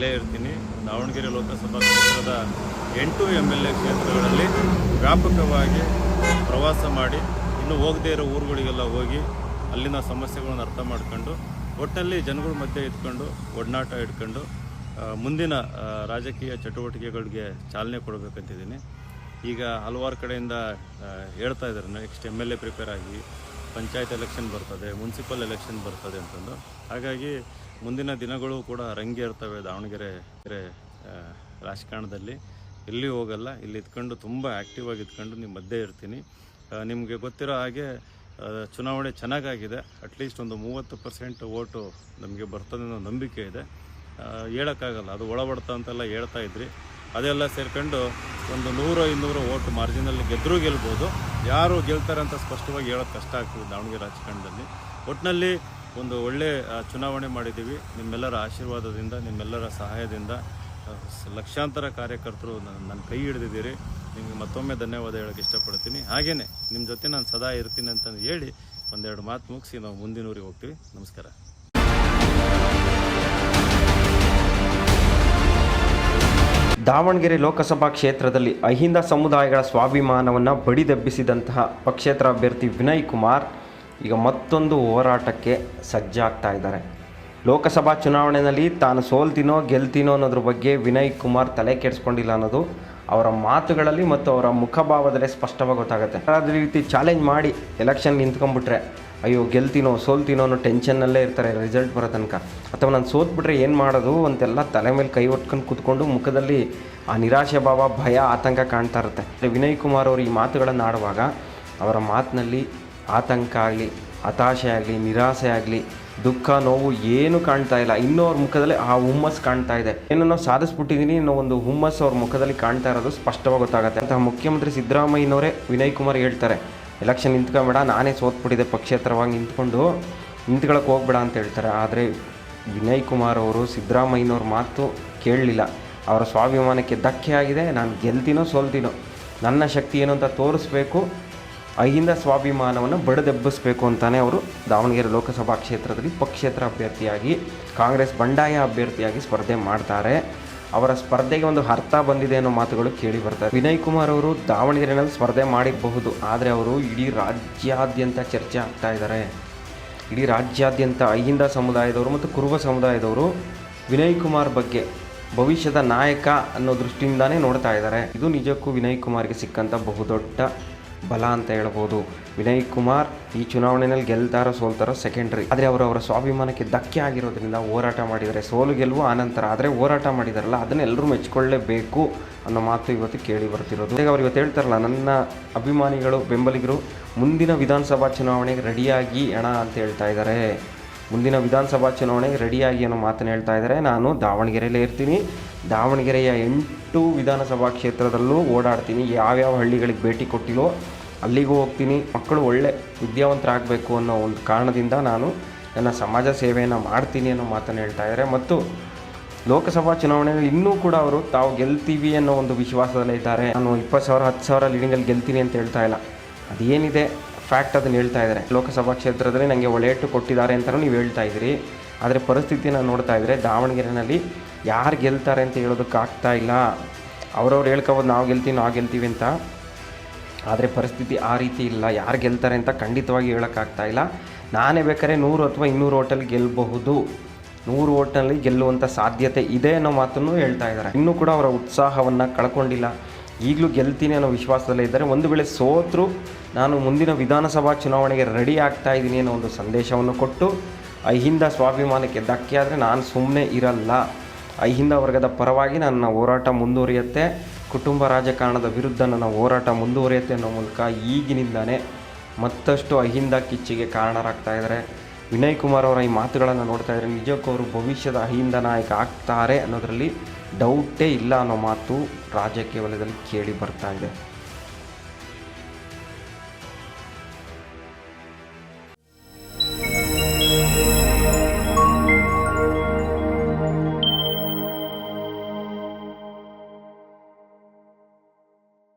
ಇಲ್ಲೇ ಇರ್ತೀನಿ. ದಾವಣಗೆರೆ ಲೋಕಸಭಾ ಕ್ಷೇತ್ರದ ಎಂಟು ಎಂ ಎಲ್ ಎ ಕ್ಷೇತ್ರಗಳಲ್ಲಿ ವ್ಯಾಪಕವಾಗಿ ಪ್ರವಾಸ ಮಾಡಿ ಇನ್ನು ಹೋಗದೇ ಇರೋ ಊರುಗಳಿಗೆಲ್ಲ ಹೋಗಿ ಅಲ್ಲಿನ ಸಮಸ್ಯೆಗಳನ್ನು ಅರ್ಥ ಮಾಡ್ಕೊಂಡು ಒಟ್ಟಲ್ಲಿ ಜನಗಳ ಮಧ್ಯೆ ಇದ್ಕೊಂಡು ಒಡನಾಟ ಇಟ್ಕೊಂಡು ಮುಂದಿನ ರಾಜಕೀಯ ಚಟುವಟಿಕೆಗಳಿಗೆ ಚಾಲನೆ ಕೊಡಬೇಕಂತಿದ್ದೀನಿ. ಈಗ ಹಲವಾರು ಕಡೆಯಿಂದ ಹೇಳ್ತಾ ಇದ್ದಾರೆ. Next M L A prepare ಆಗಿ, ಪಂಚಾಯತ್ ಎಲೆಕ್ಷನ್ ಬರ್ತದೆ ಮುನ್ಸಿಪಲ್ ಎಲೆಕ್ಷನ್ ಬರ್ತದೆ ಅಂತಂದು. ಹಾಗಾಗಿ ಮುಂದಿನ ದಿನಗಳು ಕೂಡ ರಂಗೇರ್ತವೆ ದಾವಣಗೆರೆ ರಾಜಕಾರಣದಲ್ಲಿ. ಎಲ್ಲಿ ಹೋಗಲ್ಲ, ಇಲ್ಲಿ ಇದ್ಕೊಂಡು ತುಂಬ ಆ್ಯಕ್ಟಿವ್ ಆಗಿ ಇದ್ಕೊಂಡು ನಿಮ್ಮ ಮಧ್ಯೆ ಇರ್ತೀನಿ. ನಿಮಗೆ ಗೊತ್ತಿರೋ ಹಾಗೆ ಚುನಾವಣೆ ಚೆನ್ನಾಗಾಗಿದೆ. ಅಟ್ಲೀಸ್ಟ್ ಒಂದು ಮೂವತ್ತು ಪರ್ಸೆಂಟ್ ಓಟು ನಮಗೆ ಬರ್ತದೆ ಅನ್ನೋ ನಂಬಿಕೆ ಇದೆ. ಹೇಳೋಕ್ಕಾಗಲ್ಲ, ಅದು ಒಳಬಡ್ತ ಅಂತೆಲ್ಲ ಹೇಳ್ತಾ ಇದ್ರಿ. ಅದೆಲ್ಲ ಸೇರ್ಕೊಂಡು ಒಂದು ನೂರು ಇನ್ನೂರು ಓಟು ಮಾರ್ಜಿನಲ್ಲಿ ಗೆದ್ದರೂ ಗೆಲ್ಬೋದು. ಯಾರು ಗೆಲ್ತಾರೆ ಅಂತ ಸ್ಪಷ್ಟವಾಗಿ ಹೇಳೋಕ್ಕೆ ಕಷ್ಟ ಆಗ್ತದೆ ದಾವಣಗೆರೆ ರಾಜಕಾರಣದಲ್ಲಿ. ಒಟ್ಟಿನಲ್ಲಿ ಒಂದು ಒಳ್ಳೆ ಚುನಾವಣೆ ಮಾಡಿದ್ದೀವಿ. ನಿಮ್ಮೆಲ್ಲರ ಆಶೀರ್ವಾದದಿಂದ, ನಿಮ್ಮೆಲ್ಲರ ಸಹಾಯದಿಂದ ಲಕ್ಷಾಂತರ ಕಾರ್ಯಕರ್ತರು ನನ್ನ ಕೈ ಹಿಡಿದಿದ್ದೀರಿ. ನಿಮಗೆ ಮತ್ತೊಮ್ಮೆ ಧನ್ಯವಾದ ಹೇಳೋಕ್ಕೆ ಇಷ್ಟಪಡ್ತೀನಿ. ಹಾಗೆಯೇ ನಿಮ್ಮ ಜೊತೆ ನಾನು ಸದಾ ಇರ್ತೀನಿ ಅಂತಂದು ಹೇಳಿ ಒಂದೆರಡು ಮಾತು ಮುಗಿಸಿ ನಾವು ಮುಂದಿನೂರಿಗೆ ಹೋಗ್ತೀವಿ. ನಮಸ್ಕಾರ. ದಾವಣಗೆರೆ ಲೋಕಸಭಾ ಕ್ಷೇತ್ರದಲ್ಲಿ ಅಹಿಂದ ಸಮುದಾಯಗಳ ಸ್ವಾಭಿಮಾನವನ್ನು ಬಡಿದೆಬ್ಬಿಸಿದಂತಹ ಪಕ್ಷೇತರ ಅಭ್ಯರ್ಥಿ ವಿನಯ್ ಕುಮಾರ್ ಈಗ ಮತ್ತೊಂದು ಹೋರಾಟಕ್ಕೆ ಸಜ್ಜಾಗ್ತಾ ಇದ್ದಾರೆ. ಲೋಕಸಭಾ ಚುನಾವಣೆಯಲ್ಲಿ ತಾನು ಸೋಲ್ತೀನೋ ಗೆಲ್ತೀನೋ ಅನ್ನೋದ್ರ ಬಗ್ಗೆ ವಿನಯ್ ಕುಮಾರ್ ತಲೆ ಕೆಡಿಸ್ಕೊಂಡಿಲ್ಲ ಅನ್ನೋದು ಅವರ ಮಾತುಗಳಲ್ಲಿ ಮತ್ತು ಅವರ ಮುಖಭಾವದಲ್ಲೇ ಸ್ಪಷ್ಟವಾಗಿ ಗೊತ್ತಾಗುತ್ತೆ. ಅದೇ ರೀತಿ ಚಾಲೆಂಜ್ ಮಾಡಿ ಎಲೆಕ್ಷನ್ ನಿಂತ್ಕೊಂಡ್ಬಿಟ್ರೆ, ಅಯ್ಯೋ ಗೆಲ್ತೀನೋ ಸೋಲ್ತೀನೋ ಅನ್ನೋ ಟೆನ್ಷನ್ನಲ್ಲೇ ಇರ್ತಾರೆ ರಿಸಲ್ಟ್ ಬರೋ ತನಕ. ಅಥವಾ ನಾನು ಸೋತ್ಬಿಟ್ರೆ ಏನು ಮಾಡೋದು ಅಂತೆಲ್ಲ ತಲೆ ಮೇಲೆ ಕೈ ಒಟ್ಕೊಂಡು ಕೂತ್ಕೊಂಡು ಮುಖದಲ್ಲಿ ಆ ನಿರಾಶೆ ಭಾವ, ಭಯ, ಆತಂಕ ಕಾಣ್ತಾ ಇರುತ್ತೆ. ವಿನಯ್ ಕುಮಾರ್ ಅವರು ಈ ಮಾತುಗಳನ್ನು ಆಡುವಾಗ ಅವರ ಮಾತಿನಲ್ಲಿ ಆತಂಕ ಆಗಲಿ ಹತಾಶೆ ಆಗಲಿ ನಿರಾಸೆ ಆಗಲಿ ದುಃಖ, ನೋವು ಏನು ಕಾಣ್ತಾ ಇಲ್ಲ. ಇನ್ನೂ ಅವ್ರ ಮುಖದಲ್ಲಿ ಆ ಹುಮ್ಮಸ್ಸು ಕಾಣ್ತಾ ಇದೆ. ಏನೋ ಸಾಧಿಸ್ಬಿಟ್ಟಿದ್ದೀನಿ ಅನ್ನೋ ಒಂದು ಹುಮ್ಮಸ್ಸು ಅವ್ರ ಮುಖದಲ್ಲಿ ಕಾಣ್ತಾ ಇರೋದು ಸ್ಪಷ್ಟವಾಗಿ ಗೊತ್ತಾಗುತ್ತೆ. ಅಂತಹ ಮುಖ್ಯಮಂತ್ರಿ ಸಿದ್ದರಾಮಯ್ಯನವರೇ ವಿನಯ್ ಕುಮಾರ್ ಹೇಳ್ತಾರೆ, ಎಲೆಕ್ಷನ್ ನಿಂತ್ಕೊಬೇಡ, ನಾನೇ ಸೋತ್ಬಿಟ್ಟಿದೆ ಪಕ್ಷೇತರವಾಗಿ ನಿಂತ್ಕೊಂಡು ನಿಂತ್ಕೊಳಕ್ಕೆ ಹೋಗ್ಬೇಡ ಅಂತ ಹೇಳ್ತಾರೆ. ಆದರೆ ವಿನಯ್ ಕುಮಾರ್ ಅವರು ಸಿದ್ದರಾಮಯ್ಯನವ್ರ ಮಾತು ಕೇಳಲಿಲ್ಲ. ಅವರ ಸ್ವಾಭಿಮಾನಕ್ಕೆ ಧಕ್ಕೆ ಆಗಿದೆ. ನಾನು ಗೆಲ್ತೀನೋ ಸೋಲ್ತೀನೋ, ನನ್ನ ಶಕ್ತಿ ಏನು ಅಂತ ತೋರಿಸ್ಬೇಕು. ಅಹಿಂದ ಸ್ವಾಭಿಮಾನವನ್ನು ಬಡದೆಬ್ಬಿಸಬೇಕು ಅಂತಾನೆ ಅವರು ದಾವಣಗೆರೆ ಲೋಕಸಭಾ ಕ್ಷೇತ್ರದಲ್ಲಿ ಪಕ್ಷೇತರ ಅಭ್ಯರ್ಥಿಯಾಗಿ, ಕಾಂಗ್ರೆಸ್ ಬಂಡಾಯ ಅಭ್ಯರ್ಥಿಯಾಗಿ ಸ್ಪರ್ಧೆ ಮಾಡ್ತಾರೆ. ಅವರ ಸ್ಪರ್ಧೆಗೆ ಒಂದು ಅರ್ಥ ಬಂದಿದೆ ಅನ್ನೋ ಮಾತುಗಳು ಕೇಳಿ ಬರ್ತಾರೆ ವಿನಯ್ ಕುಮಾರ್ ಅವರು ದಾವಣಗೆರೆನಲ್ಲಿ ಸ್ಪರ್ಧೆ ಮಾಡಿರಬಹುದು ಆದರೆ ಅವರು ಇಡೀ ರಾಜ್ಯಾದ್ಯಂತ ಚರ್ಚೆ ಆಗ್ತಾ ಇದ್ದಾರೆ. ಇಡೀ ರಾಜ್ಯಾದ್ಯಂತ ಅಹಿಂದ ಸಮುದಾಯದವರು ಮತ್ತು ಕುರುಬ ಸಮುದಾಯದವರು ವಿನಯ್ ಕುಮಾರ್ ಬಗ್ಗೆ ಭವಿಷ್ಯದ ನಾಯಕ ಅನ್ನೋ ದೃಷ್ಟಿಯಿಂದಾನೇ ನೋಡ್ತಾ ಇದ್ದಾರೆ. ಇದು ನಿಜಕ್ಕೂ ವಿನಯ್ ಕುಮಾರ್ಗೆ ಸಿಕ್ಕಂಥ ಬಹುದೊಡ್ಡ ಬಲ ಅಂತ ಹೇಳ್ಬೋದು. ವಿನಯ್ ಕುಮಾರ್ ಈ ಚುನಾವಣೆಯಲ್ಲಿ ಗೆಲ್ತಾರೋ ಸೋಲ್ತಾರೋ ಸೆಕೆಂಡ್ರಿ ಆದರೆ ಅವರು ಅವರ ಸ್ವಾಭಿಮಾನಕ್ಕೆ ಧಕ್ಕೆ ಆಗಿರೋದ್ರಿಂದ ಹೋರಾಟ ಮಾಡಿದರೆ ಸೋಲು ಗೆಲುವು ಆನಂತರ ಆದರೆ ಹೋರಾಟ ಮಾಡಿದಾರಲ್ಲ, ಅದನ್ನ ಎಲ್ಲರೂ ಮೆಚ್ಕೊಳ್ಳೇಬೇಕು ಅನ್ನೋ ಮಾತು ಇವತ್ತು ಕೇಳಿ ಬರ್ತಿರೋದು. ಈಗ ಅವ್ರು ಇವತ್ತು ಹೇಳ್ತಾರಲ್ಲ, ನನ್ನ ಅಭಿಮಾನಿಗಳು, ಬೆಂಬಲಿಗರು ಮುಂದಿನ ವಿಧಾನಸಭಾ ಚುನಾವಣೆಗೆ ರೆಡಿಯಾಗಿ ಅಣ ಅಂತ ಹೇಳ್ತಾ ಇದ್ದಾರೆ. ಮುಂದಿನ ವಿಧಾನಸಭಾ ಚುನಾವಣೆಗೆ ರೆಡಿಯಾಗಿ ಅನ್ನೋ ಮಾತನ್ನು ಹೇಳ್ತಾ ಇದ್ದಾರೆ. ನಾನು ದಾವಣಗೆರೆಯಲ್ಲೇ ಇರ್ತೀನಿ. ದಾವಣಗೆರೆಯ ಎಂಟು ವಿಧಾನಸಭಾ ಕ್ಷೇತ್ರದಲ್ಲೂ ಓಡಾಡ್ತೀನಿ. ಯಾವ್ಯಾವ ಹಳ್ಳಿಗಳಿಗೆ ಭೇಟಿ ಕೊಟ್ಟಿಲ್ಲೋ ಅಲ್ಲಿಗೂ ಹೋಗ್ತೀನಿ. ಮಕ್ಕಳು ಒಳ್ಳೆ ವಿದ್ಯಾವಂತರಾಗಬೇಕು ಅನ್ನೋ ಒಂದು ಕಾರಣದಿಂದ ನಾನು ನನ್ನ ಸಮಾಜ ಸೇವೆಯನ್ನು ಮಾಡ್ತೀನಿ ಅನ್ನೋ ಮಾತನ್ನು ಹೇಳ್ತಾ ಇದ್ದಾರೆ. ಮತ್ತು ಲೋಕಸಭಾ ಚುನಾವಣೆಯಲ್ಲಿ ಇನ್ನೂ ಕೂಡ ಅವರು ತಾವು ಗೆಲ್ತೀವಿ ಅನ್ನೋ ಒಂದು ವಿಶ್ವಾಸದಲ್ಲೇ ಇದ್ದಾರೆ. ನಾನು ಇಪ್ಪತ್ತು ಸಾವಿರ, ಹತ್ತು ಸಾವಿರ ಲೀಡಿಂಗಲ್ಲಿ ಗೆಲ್ತೀನಿ ಅಂತ ಹೇಳ್ತಾ ಇಲ್ಲ. ಅದೇನಿದೆ? ಫ್ಯಾಕ್ಟ್ ಅದನ್ನು ಹೇಳ್ತಾ ಇದ್ದಾರೆ. ಲೋಕಸಭಾ ಕ್ಷೇತ್ರದಲ್ಲಿ ನನಗೆ ಒಳ್ಳೆಯಟ್ಟು ಕೊಟ್ಟಿದ್ದಾರೆ ಅಂತಲೂ ನೀವು ಹೇಳ್ತಾ ಇದ್ದೀರಿ. ಆದರೆ ಪರಿಸ್ಥಿತಿನ ನೋಡ್ತಾ ಇದ್ದರೆ ದಾವಣಗೆರೆಯಲ್ಲಿ ಯಾರು ಗೆಲ್ತಾರೆ ಅಂತ ಹೇಳೋದಕ್ಕಾಗ್ತಾ ಇಲ್ಲ. ಅವ್ರವ್ರು ಹೇಳ್ಕೊಬೋದು ನಾವು ಗೆಲ್ತೀವಿ ನಾವು ಗೆಲ್ತೀವಿ ಅಂತ. ಆದರೆ ಪರಿಸ್ಥಿತಿ ಆ ರೀತಿ ಇಲ್ಲ. ಯಾರು ಗೆಲ್ತಾರೆ ಅಂತ ಖಂಡಿತವಾಗಿ ಹೇಳೋಕ್ಕಾಗ್ತಾ ಇಲ್ಲ. ನಾನೇ ಬೇಕಾದ್ರೆ ನೂರು ಅಥವಾ ಇನ್ನೂರು ಓಟಲ್ಲಿ ಗೆಲ್ಲಬಹುದು ನೂರು ಓಟ್ನಲ್ಲಿ ಗೆಲ್ಲುವಂಥ ಸಾಧ್ಯತೆ ಇದೆ ಅನ್ನೋ ಮಾತನ್ನು ಹೇಳ್ತಾ ಇದ್ದಾರೆ. ಇನ್ನೂ ಕೂಡ ಅವರ ಉತ್ಸಾಹವನ್ನು ಕಳ್ಕೊಂಡಿಲ್ಲ. ಈಗಲೂ ಗೆಲ್ತೀನಿ ಅನ್ನೋ ವಿಶ್ವಾಸದಲ್ಲೇ ಇದ್ದಾರೆ. ಒಂದು ವೇಳೆ ಸೋತರೂ ನಾನು ಮುಂದಿನ ವಿಧಾನಸಭಾ ಚುನಾವಣೆಗೆ ರೆಡಿ ಆಗ್ತಾ ಇದ್ದೀನಿ ಅನ್ನೋ ಒಂದು ಸಂದೇಶವನ್ನು ಕೊಟ್ಟು ಅಹಿಂದ ಸ್ವಾಭಿಮಾನಕ್ಕೆ ಧಕ್ಕೆ ಆದರೆ ನಾನು ಸುಮ್ಮನೆ ಇರಲ್ಲ. ಅಹಿಂದ ವರ್ಗದ ಪರವಾಗಿ ನನ್ನ ಹೋರಾಟ ಮುಂದುವರಿಯುತ್ತೆ. ಕುಟುಂಬ ರಾಜಕಾರಣದ ವಿರುದ್ಧ ನನ್ನ ಹೋರಾಟ ಮುಂದುವರಿಯುತ್ತೆ ಅನ್ನೋ ಮೂಲಕ ಈಗಿನಿಂದಾನೇ ಮತ್ತಷ್ಟು ಅಹಿಂದ ಕಿಚ್ಚಿಗೆ ಕಾರಣರಾಗ್ತಾ ಇದ್ದಾರೆ. ವಿನಯ್ ಕುಮಾರ್ ಅವರ ಈ ಮಾತುಗಳನ್ನು ನೋಡ್ತಾ ಇದ್ದಾರೆ ನಿಜಕ್ಕೂ ಅವರು ಭವಿಷ್ಯದ ಅಹಿಂದ ನಾಯಕ ಆಗ್ತಾರೆ ಅನ್ನೋದರಲ್ಲಿ ಡೌಟೇ ಇಲ್ಲ ಅನ್ನೋ ಮಾತು ರಾಜಕೀಯ ವಲಯದಲ್ಲಿ ಕೇಳಿ ಬರ್ತಾ ಇದೆ.